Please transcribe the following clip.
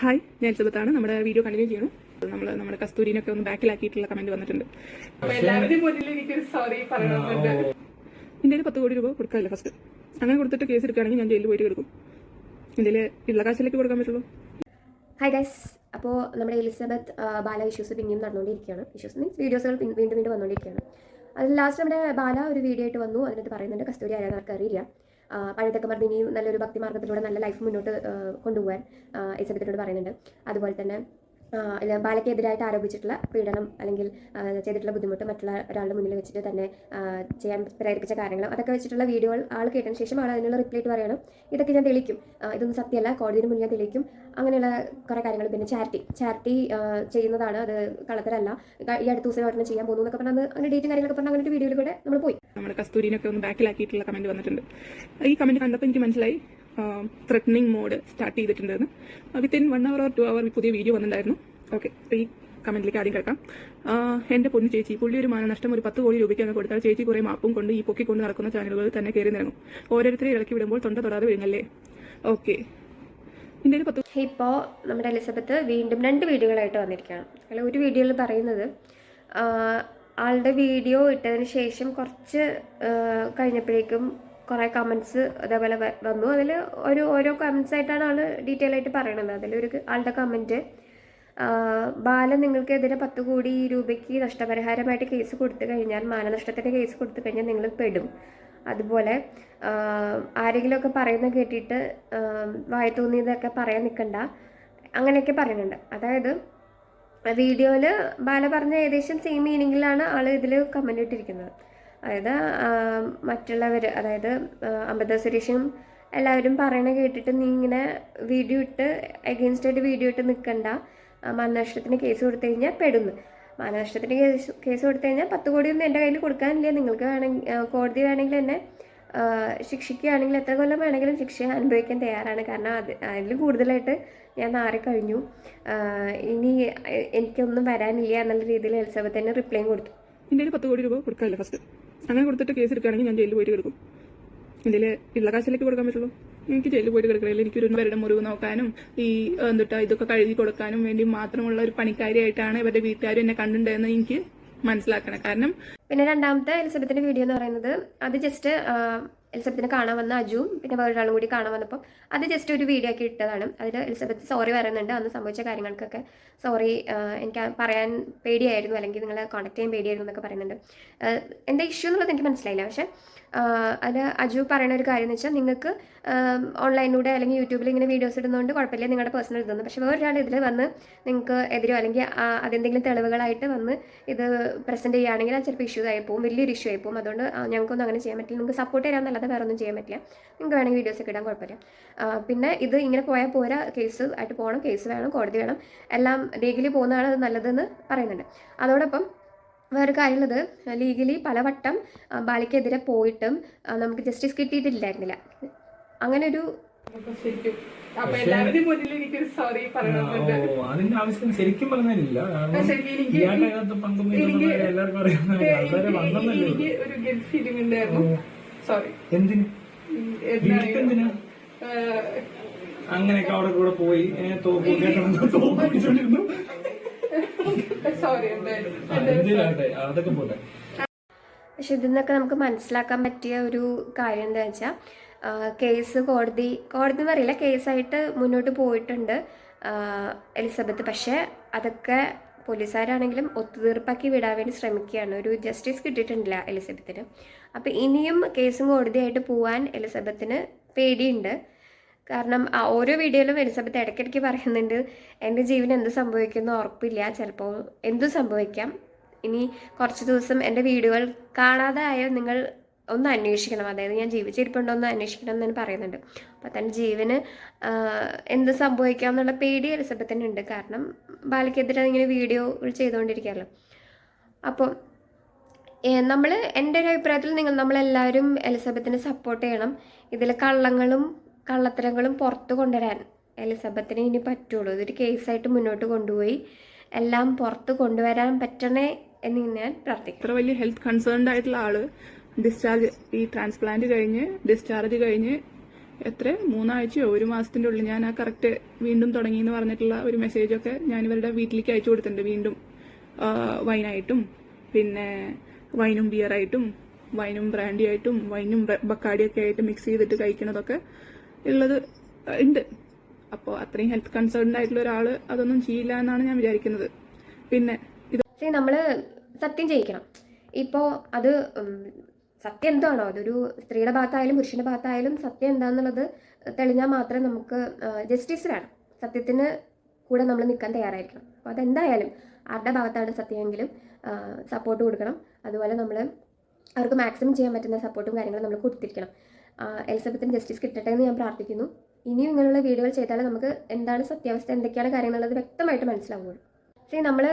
Hi ഞാൻ എലിസബത്താണ് നമ്മുടെ video continue ചെയ്യണം. നമ്മൾ നമ്മുടെ കസ്തൂരിനൊക്കെ ഒന്ന് ബാക്കിലാക്കിയിട്ടുള്ള കമന്റ് വന്നിട്ടുണ്ട്. അപ്പൊ എന്റെ കയ്യിൽ പത്ത് കോടി രൂപ കൊടുക്കാമല്ലോ ഫസ്റ്റ് അങ്ങനെ കൊടുത്തിട്ട് കേസ് എടുക്കുകയാണെങ്കിൽ ഞാൻ ജയിലിൽ പോയിട്ട് കിടക്കും. എന്റെ ഉള്ള കാശിലേക്ക് കൊടുക്കാൻ പറ്റുള്ളൂ. ഹായ് ഗൈസ് അപ്പോൾ നമ്മുടെ എലിസബത്ത് ബാല ഇഷ്യൂസ് പിന്നെയും നടന്നുകൊണ്ടിരിക്കുകയാണ്. ഇഷ്യൂസ് മീൻസ് വീഡിയോസുകൾ വീണ്ടും വീണ്ടും വന്നുകൊണ്ടിരിക്കുകയാണ്. അതിൽ ലാസ്റ്റ് നമ്മുടെ ബാല ഒരു വീഡിയോ ആയിട്ട് വന്നു. അതിനകത്ത് പറയുന്നുണ്ട് കസ്തൂരി ആരാണ് ആർക്കും അറിയില്ല. പറഞ്ഞ് ഇനിയും നല്ലൊരു ഭക്തി മാർഗത്തിലൂടെ നല്ല ലൈഫ് മുന്നോട്ട് കൊണ്ടുപോകാൻ എലിസബത്തിനോട് പറയുന്നുണ്ട്. അതുപോലെ തന്നെ ബാലയ്ക്കെതിരായിട്ട് ആരോപിച്ചിട്ടുള്ള പീഡനം അല്ലെങ്കിൽ ചെയ്തിട്ടുള്ള ബുദ്ധിമുട്ട് മറ്റുള്ള ഒരാളുടെ മുന്നിൽ വെച്ചിട്ട് തന്നെ ചെയ്യാൻ പ്രേരിപ്പിച്ച കാര്യങ്ങൾ അതൊക്കെ വെച്ചിട്ടുള്ള വീഡിയോകൾ ആൾ കേട്ടതിന് ശേഷം ആൾ അതിനുള്ള റിപ്ലൈ ആയിട്ട് പറയണം. ഇതൊക്കെ ഞാൻ തെളിക്കും ഇതൊന്നും സത്യമല്ല. കോടതിന് മുന്നിൽ ഞാൻ തെളിയിക്കും. അങ്ങനെയുള്ള കുറേ കാര്യങ്ങൾ. പിന്നെ ചാരിറ്റി ചാരിറ്റി ചെയ്യുന്നതാണ്. അത് കള്ളത്തരല്ല. ഈ അടുത്ത ദിവസം ഒരെണ്ണം ചെയ്യാൻ പോകുന്നു എന്നൊക്കെ പറഞ്ഞാൽ അങ്ങനെ ഡേറ്റും കാര്യങ്ങളൊക്കെ പറഞ്ഞാൽ അങ്ങനെ ഒരു വീഡിയോയിൽ കൂടെ നമ്മൾ പോയി. നമ്മുടെ കസ്തൂരിനൊക്കെ ഒന്ന് ബാക്കിലാക്കിയിട്ടുള്ള കമന്റ് വന്നിട്ടുണ്ട്. ഈ കമന്റ് കണ്ടപ്പോൾ എനിക്ക് മനസ്സിലായി. ത്രെറ്റനിങ് മോഡ് സ്റ്റാർട്ട് ചെയ്തിട്ടുണ്ടായിരുന്നു within one hour or two hour പുതിയ വീഡിയോ വന്നിട്ടുണ്ടായിരുന്നു. ഓക്കെ ഈ കമന്റിലേക്ക് ആദ്യം കേൾക്കാം. എന്റെ പൊന്നു ചേച്ചി പുള്ളി ഒരു മാനനഷ്ടം ഒരു പത്ത് കോടി രൂപയ്ക്ക് അങ്ങ് കൊടുത്താൽ ചേച്ചി കുറെ മാപ്പും കൊണ്ട് ഈ പൊക്കി കൊണ്ട് നടക്കുന്ന ചാനലുകൾ തന്നെ കയറി നിറങ്ങും. ഓരോരുത്തരെ ഇളക്കി വിടുമ്പോൾ തൊണ്ട തൊടാതെ വിഴുങ്ങല്ലേ? ഓക്കെ ഇപ്പോൾ നമ്മുടെ എലിസബത്ത് വീണ്ടും രണ്ട് വീഡിയോകളായിട്ട് വന്നിരിക്കുകയാണ്. അല്ല ഒരു വീഡിയോയിൽ പറയുന്നത് ആളുടെ വീഡിയോ ഇട്ടതിന് ശേഷം കുറച്ച് കഴിഞ്ഞപ്പോഴേക്കും കുറേ കമൻസ് അതേപോലെ വന്നു. അതിൽ ഒരു ഓരോ കമൻസ് ആയിട്ടാണ് ആൾ ഡീറ്റെയിൽ ആയിട്ട് പറയണത്. അതിലൊരു ആളുടെ കമന്റ് ബാല നിങ്ങൾക്കെതിരെ പത്ത് കോടി രൂപയ്ക്ക് നഷ്ടപരിഹാരമായിട്ട് കേസ് കൊടുത്തു കഴിഞ്ഞാൽ മാനനഷ്ടത്തിന്റെ കേസ് കൊടുത്തു കഴിഞ്ഞാൽ നിങ്ങൾ പെടും. അതുപോലെ ആരെങ്കിലുമൊക്കെ പറയുന്ന കേട്ടിട്ട് വായ തോന്നിയതൊക്കെ പറയാൻ നിൽക്കണ്ട അങ്ങനെയൊക്കെ പറയുന്നുണ്ട്. അതായത് വീഡിയോയിൽ ബാല പറഞ്ഞ ഏകദേശം സെയിം മീനിങ്ങിലാണ് ആൾ ഇതിൽ കമന്റ് ഇട്ടിരിക്കുന്നത്. അതായത് മറ്റുള്ളവർ അതായത് അമൃത സുരേഷും എല്ലാവരും പറയണ കേട്ടിട്ട് നീ ഇങ്ങനെ വീഡിയോ ഇട്ട് അഗെയിൻസ്റ്റ് ആയിട്ട് വീഡിയോ ഇട്ട് നിൽക്കണ്ട മാനനഷ്ടത്തിന് കേസ് കൊടുത്തു കഴിഞ്ഞാൽ പെടുന്നു. മാനനഷ്ടത്തിന് കേസ് കേസ് കൊടുത്തു കഴിഞ്ഞാൽ പത്ത് കോടിയൊന്നും എന്റെ കയ്യിൽ കൊടുക്കാനില്ല. നിങ്ങൾക്ക് വേണമെങ്കിൽ കോടതി വേണമെങ്കിൽ എന്നെ ശിക്ഷിക്കുകയാണെങ്കിൽ എത്ര കൊല്ലം വേണമെങ്കിലും ശിക്ഷ അനുഭവിക്കാൻ തയ്യാറാണ്. കാരണം അത് അതിൽ കൂടുതലായിട്ട് ഞാൻ നാറി കഴിഞ്ഞു. ഇനി എനിക്കൊന്നും വരാനില്ല എന്നുള്ള രീതിയിൽ എലിസബത്ത് തന്നെ റിപ്ലൈയും കൊടുത്തു. എന്റെ കയ്യിൽ പത്ത് കോടി രൂപ കൊടുക്കാമല്ലോ ഫസ്റ്റ് അങ്ങനെ കൊടുത്തിട്ട് കേസ് എടുക്കുകയാണെങ്കിൽ ഞാൻ ജയിലിൽ പോയിട്ട് കിടക്കും. എന്റെ ഉള്ള കാശിലേക്ക് കൊടുക്കാൻ പറ്റുള്ളൂ? എനിക്ക് ജയിലിൽ പോയിട്ട് കിടക്കണില്ല എനിക്കൊരു പേരുടെ മുറിവ് നോക്കാനും ഈ എന്തിട്ടാ ഇതൊക്കെ കഴുകി കൊടുക്കാനും വേണ്ടി മാത്രമുള്ള ഒരു പണിക്കാരിയായിട്ടാണ് ഇവരുടെ വീട്ടുകാരും എന്നെ കണ്ടിട്ടുണ്ടെന്ന് എനിക്ക് മനസ്സിലാക്കണം. കാരണം പിന്നെ രണ്ടാമത്തെ എലിസബത്തിന്റെ വീഡിയോ എന്ന് പറയുന്നത് അത് ജസ്റ്റ് എലിസബത്തിനെ കാണാൻ വന്ന അജുവും പിന്നെ വേറൊരാളും കൂടി കാണാൻ വന്നപ്പം അത് ജസ്റ്റ് ഒരു വീഡിയോ ആക്കി ഇട്ടതാണ്. അതിൽ എലിസബത്ത് സോറി പറയുന്നുണ്ട്. അന്ന് സംഭവിച്ച കാര്യങ്ങൾക്കൊക്കെ സോറി എനിക്ക് പറയാൻ പേടിയായിരുന്നു. അല്ലെങ്കിൽ നിങ്ങളെ കോൺടാക്ട് ചെയ്യാൻ പേടിയായിരുന്നു എന്നൊക്കെ പറയുന്നുണ്ട്. എന്താ ഇഷ്യൂ എന്നുള്ളത് എനിക്ക് മനസ്സിലായില്ല. പക്ഷേ അത് അജു പറയുന്ന ഒരു കാര്യം എന്ന് വെച്ചാൽ നിങ്ങൾക്ക് ഓൺലൈനിലൂടെ അല്ലെങ്കിൽ യൂട്യൂബിൽ ഇങ്ങനെ വീഡിയോസ് ഇടുന്നതുകൊണ്ട് കുഴപ്പമില്ല. നിങ്ങളുടെ പേഴ്സണൽ ഇതൊന്നും. പക്ഷേ വേറൊരാൾ ഇതിൽ വന്ന് നിങ്ങൾക്ക് എതിരോ അല്ലെങ്കിൽ അതെന്തെങ്കിലും തെളിവുകളായിട്ട് വന്ന് ഇത് പ്രസന്റ് ചെയ്യുകയാണെങ്കിൽ അത് ചിലപ്പോൾ ഇഷ്യൂ ആയി പോകും വലിയൊരു ഇഷ്യൂ ആയി പോകും അതുകൊണ്ട് ഞങ്ങൾക്കൊന്നും അങ്ങനെ ചെയ്യാൻ പറ്റില്ല. നിങ്ങൾക്ക് സപ്പോർട്ട് ചെയ്യാനല്ലാതെ വേറെ ഒന്നും ചെയ്യാൻ പറ്റില്ല. നിങ്ങൾക്ക് വേണമെങ്കിൽ വീഡിയോസ് ഒക്കെ ഇടാൻ കുഴപ്പമില്ല. പിന്നെ ഇത് ഇങ്ങനെ പോയാൽ പോരാ കേസ് ആയിട്ട് പോകണം കേസ് വേണം കോടതി വേണം. എല്ലാം ലീഗലി പോകുന്നതാണ് അത് നല്ലതെന്ന് പറയുന്നുണ്ട്. അതോടൊപ്പം വേറെ കാര്യമുള്ളത് ലീഗലി പലവട്ടം ബാലിക്കെതിരെ പോയിട്ടും നമുക്ക് ജസ്റ്റിസ് കിട്ടിയിട്ടില്ലായിരുന്നില്ല. അങ്ങനെ ഒരു അതിന്റെ ആവശ്യം ശരിക്കും പറഞ്ഞില്ല എനിക്ക് ഒരു ഗിൽറ്റ് ഫീലിംഗ് ഉണ്ടായിരുന്നു. സോറി എന്തിന്? വീട്ടിലെന്തിനാ അങ്ങനെയൊക്കെ അവിടെ കൂടെ പോയി ഏ, തോക്ക് കേട്ടോ തോക്ക് പിടിച്ചോണ്ടിരുന്നു. സോറി എന്തിനാട്ടെ അതൊക്കെ പോട്ടെ. പക്ഷെ ഇതിൽ നിന്നൊക്കെ നമുക്ക് മനസ്സിലാക്കാൻ പറ്റിയ ഒരു കാര്യം എന്താ വെച്ചാൽ കേസ് കോടതി കോടതി എന്ന് പറയില്ല കേസായിട്ട് മുന്നോട്ട് പോയിട്ടുണ്ട് എലിസബത്ത്. പക്ഷേ അതൊക്കെ പോലീസുകാരാണെങ്കിലും ഒത്തുതീർപ്പാക്കി വിടാൻ വേണ്ടി ശ്രമിക്കുകയാണ്. ഒരു ജസ്റ്റിസ് കിട്ടിയിട്ടില്ല എലിസബത്തിന്. അപ്പോൾ ഇനിയും കേസും കോടതിയായിട്ട് പോകാൻ എലിസബത്തിന് പേടിയുണ്ട്. കാരണം ആ ഓരോ വീഡിയോയിലും എലിസബത്ത് ഇടയ്ക്കിടയ്ക്ക് പറയുന്നുണ്ട് എന്റെ ജീവൻ എന്ത് സംഭവിക്കുമെന്ന് ഉറപ്പില്ല. ചിലപ്പോൾ എന്തും സംഭവിക്കാം. ഇനി കുറച്ച് ദിവസം എന്റെ വീഡിയോകൾ കാണാതെ നിങ്ങൾ ഒന്ന് അന്വേഷിക്കണം. അതായത് ഞാൻ ജീവിച്ചിരിപ്പുണ്ടോ എന്ന് അന്വേഷിക്കണം എന്ന് പറയുന്നുണ്ട്. അപ്പോൾ തന്റെ ജീവന് എന്ത് സംഭവിക്കാം എന്നുള്ള പേടി എലിസബത്തിനുണ്ട് കാരണം ബാലയ്ക്കെതിരെ ഇങ്ങനെ വീഡിയോ ചെയ്തുകൊണ്ടിരിക്കുകയല്ലോ അപ്പോൾ നമ്മൾ എന്റെ ഒരു അഭിപ്രായത്തിൽ നിങ്ങൾ നമ്മളെല്ലാവരും എലിസബത്തിനെ സപ്പോർട്ട് ചെയ്യണം. ഇതിൽ കള്ളങ്ങളും കള്ളത്തരങ്ങളും പുറത്ത് കൊണ്ടുവരാൻ എലിസബത്തിനെ ഇനി പറ്റുള്ളൂ. ഇതൊരു കേസായിട്ട് മുന്നോട്ട് കൊണ്ടുപോയി എല്ലാം പുറത്ത് കൊണ്ടുവരാൻ പറ്റണേ എന്ന് ഞാൻ പ്രാർത്ഥിക്കും ഇത്ര വലിയ ഹെൽത്ത് കൺസേൺഡ് ആയിട്ടുള്ള ആൾ ഡിസ്ചാർജ് ഈ ട്രാൻസ്പ്ലാന്റ് കഴിഞ്ഞ് ഡിസ്ചാർജ് കഴിഞ്ഞ് എത്ര? മൂന്നാഴ്ചയോ? ഒരു മാസത്തിന്റെ ഉള്ളിൽ ഞാൻ ആ കറക്റ്റ് വീണ്ടും തുടങ്ങി എന്ന് പറഞ്ഞിട്ടുള്ള ഒരു മെസ്സേജൊക്കെ ഞാൻ ഇവരുടെ വീട്ടിലേക്ക് അയച്ചു കൊടുത്തിട്ടുണ്ട് വീണ്ടും. വൈനായിട്ടും പിന്നെ വൈനും ബിയറായിട്ടും വൈനും ബ്രാൻഡി ആയിട്ടും വൈനും ബക്കാടിയൊക്കെ ആയിട്ട് മിക്സ് ചെയ്തിട്ട് കഴിക്കുന്നതൊക്കെ ഉള്ളത് ഉണ്ട്. അപ്പോൾ അത്രയും ഹെൽത്ത് കൺസേൺഡ് ആയിട്ടുള്ള ഒരാൾ അതൊന്നും ചെയ്യില്ല എന്നാണ് ഞാൻ വിചാരിക്കുന്നത്. പിന്നെ ഇത് നമ്മൾ സത്യം ചെയ്യിക്കണം. ഇപ്പോൾ അത് സത്യം എന്താണോ? അതൊരു സ്ത്രീയുടെ ഭാഗത്തായാലും പുരുഷന്റെ ഭാഗത്തായാലും സത്യം എന്താണെന്നുള്ളത് തെളിഞ്ഞാൽ മാത്രമേ നമുക്ക് ജസ്റ്റിസ് വേണം. സത്യത്തിന് കൂടെ നമ്മൾ നിൽക്കാൻ തയ്യാറായിരിക്കണം. അപ്പോൾ അതെന്തായാലും ആരുടെ ഭാഗത്താണ് സത്യമെങ്കിലും സപ്പോർട്ട് കൊടുക്കണം. അതുപോലെ നമ്മൾ അവർക്ക് മാക്സിമം ചെയ്യാൻ പറ്റുന്ന സപ്പോർട്ടും കാര്യങ്ങളും നമ്മൾ കൊടുത്തിരിക്കണം. എലിസബത്തിന് ജസ്റ്റിസ് കിട്ടട്ടെ എന്ന് ഞാൻ പ്രാർത്ഥിക്കുന്നു. ഇനിയും ഇങ്ങനെയുള്ള വീഡിയോകൾ ചെയ്താൽ നമുക്ക് എന്താണ് സത്യാവസ്ഥ എന്തൊക്കെയാണ് കാര്യങ്ങളുള്ളത് വ്യക്തമായിട്ട് മനസ്സിലാവുകയുള്ളൂ ശരി നമ്മൾ